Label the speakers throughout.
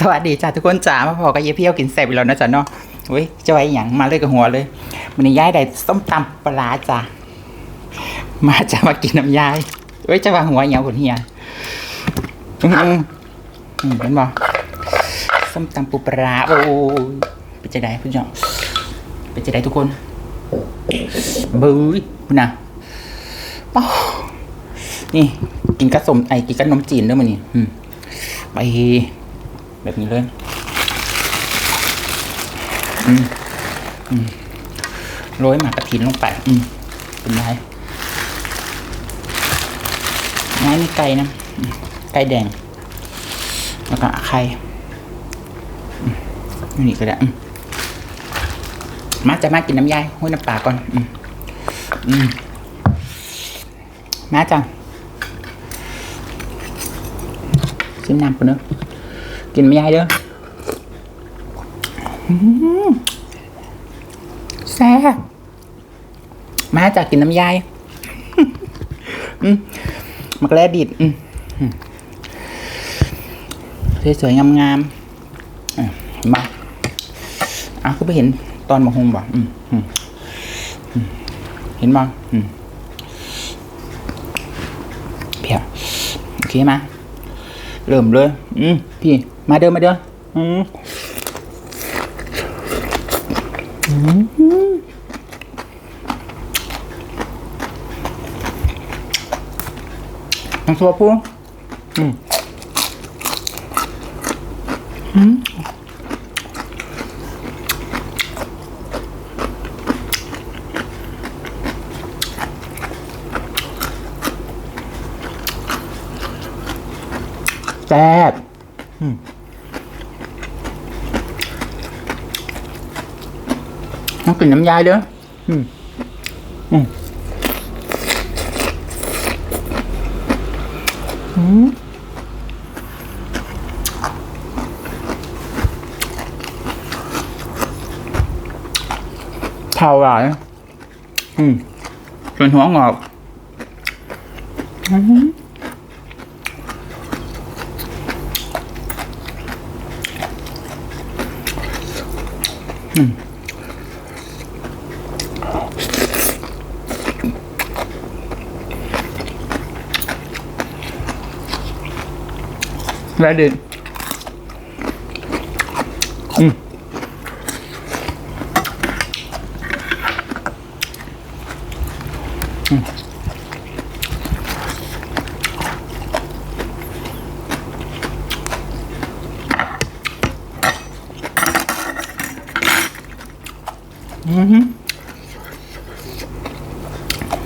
Speaker 1: สวัสดีจ้าทุกคนจ๋ามาพอกับเยี่ยเพียวกินแซ่บอีกแล้วนะจ๊ะเนาะเว้ยจะไว้อย่างมาเลยกับหัวเลยมันนี้ย้ายได้ส้มตำปลาร้ามาจะมากินน้ำยายเว้ยจะวางหัวอย่างคนเฮียอืมอืมอืมเห็นบ่ส้มตำปูปลาโอ้ยเป็นจะได้คุณจ้าเป็นจะได้ทุกคนบื้อคุณนะป๊านี่กินกระสมไอ้กินกระนมจีนด้วยมันนี่อืมไป แบบนี้เลยอืมอืมโรยหมากกระถินลงไป อืมเป็นไรไม้มีไก่นะ ไก่แดง แล้วก็ไข่อืมนี่ก็ได้มาจะมากินน้ำยายห้วยน้ำปลาก่อน อืมอืมมาจังชิมน้ำก่อนเนอะ กินไม่ยายเด้ออื้อหือแซ่บมาจากกินน้ำยายอืมมักแลดิดอืมอืมสวยๆงามๆอะมาอ้าวก็ไปเห็นตอนมาหงบ่อืมอืมอืมเห็นบ่อืมเพียโอเคมา เริ่มเลย อืมพี่ มาเดินมาเดินอืมอืมน้ำซุปปูอืมอืม แซ่บต้องกินน้ำยายเด้ออืมอืมอืมเผาหลายอืมจนหัวงอกอืม และเด็ดอืมอืมอือ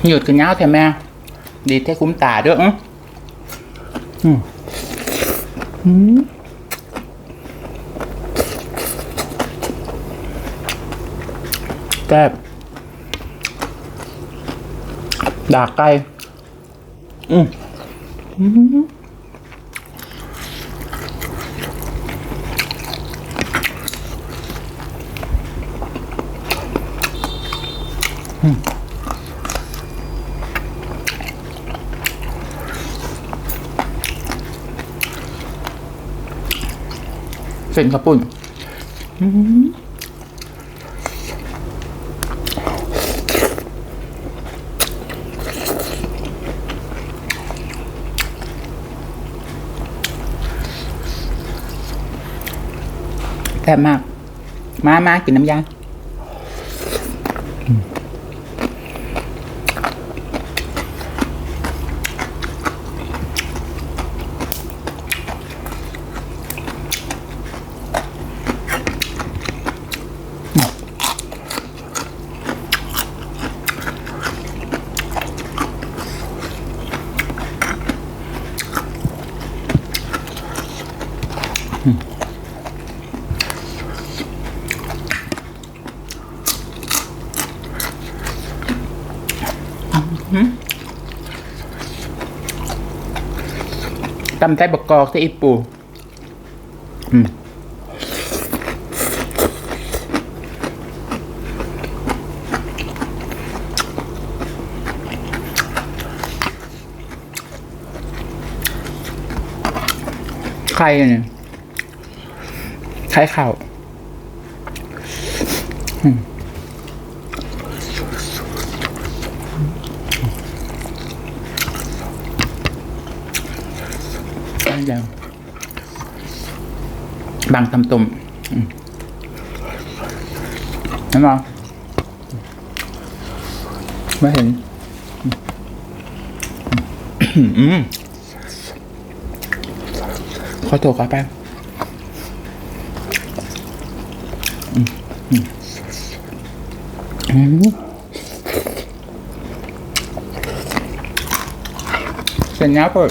Speaker 1: หยุดกันยาวแท้แม่ ดีแท้คุ้มตาด้วยอื้ออืมแซ่บดากไก่อืมอืม เส้นข้าวปุ้นแซ่บมาก มามากินน้ำยา ตำไส้บกกอกไส้อีปูอืมใครเนี่ยคล้ายข้าว อืม ได้แล้วบางตำตุ่มอืมเห็นไหมไม่เห็น อืมขอตัวขอแป๊บอืมอืมอืมเสร็จแล้วเปิด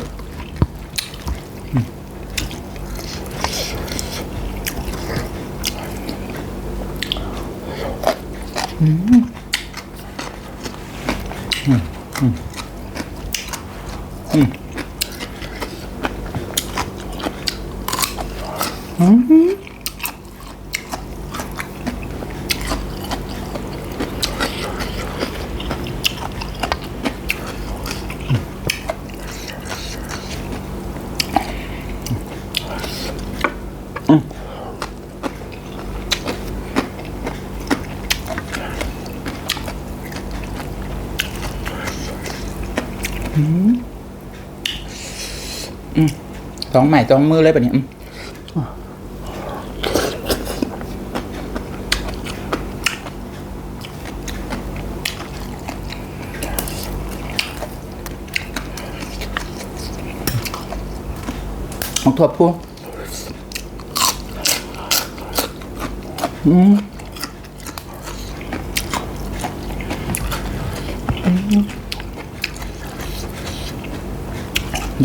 Speaker 1: สองใหม่สองมือเลยปะเนี่ยของถั่วพูอืม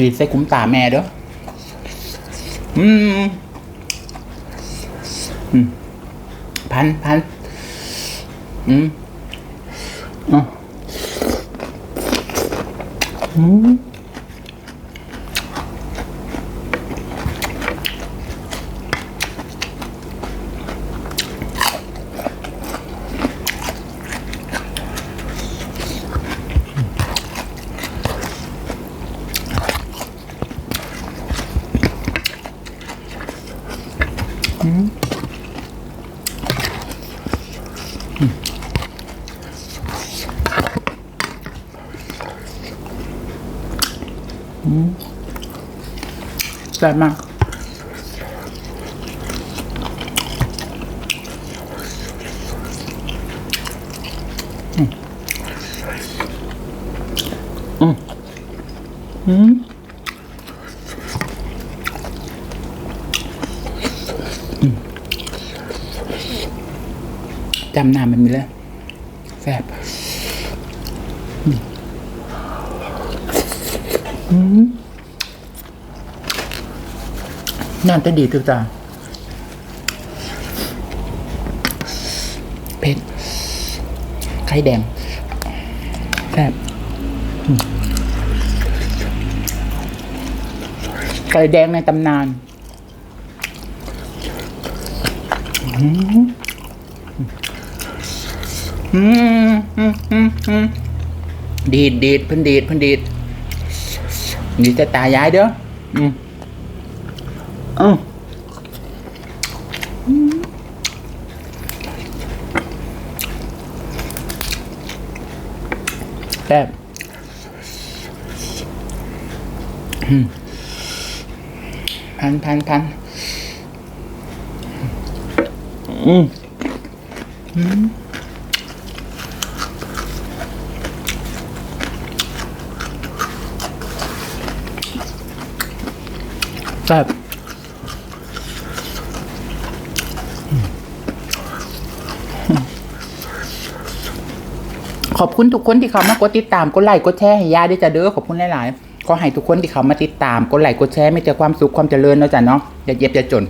Speaker 1: ดีใส่คุ้มตาแม่เด้ออืมอืมพันพันอืมอ๋ออืม แซ่บมาก อืม อืม จำน้ามันมีแล้วแซ่บอืมน่าจะดีทุกตาเผ็ดไข่แดงแซ่บไข่แดงในตำนานอื ดีดดีดพิ่นดีดพิ่นดีดดีแต่ตายยายเด้ออืมอืมแซ่บพันพันพันอืมแขอบคุณทุกคนที่เขามากดติดตามกดไลค์กดแชร์ให้ยาด้วยจ้ะเด้อขอบคุณหลายๆก็ให้ทุกคนที่เขามาติดตามกดไลค์กดแชร์ไม่เจอความสุขความเจริญเนาะจ้ะเนาะอย่าเย็บอย่าจน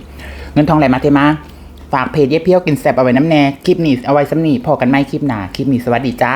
Speaker 1: เงินทองไหลมาเทมา ฝากเพจเย็บเพี้ยวกินแซ่บเอาไว้น้ำแน่คลิปนี้เอาไว้สำนีพอกันไหมคลิปหน้าคลิปนี้สวัสดีจ้า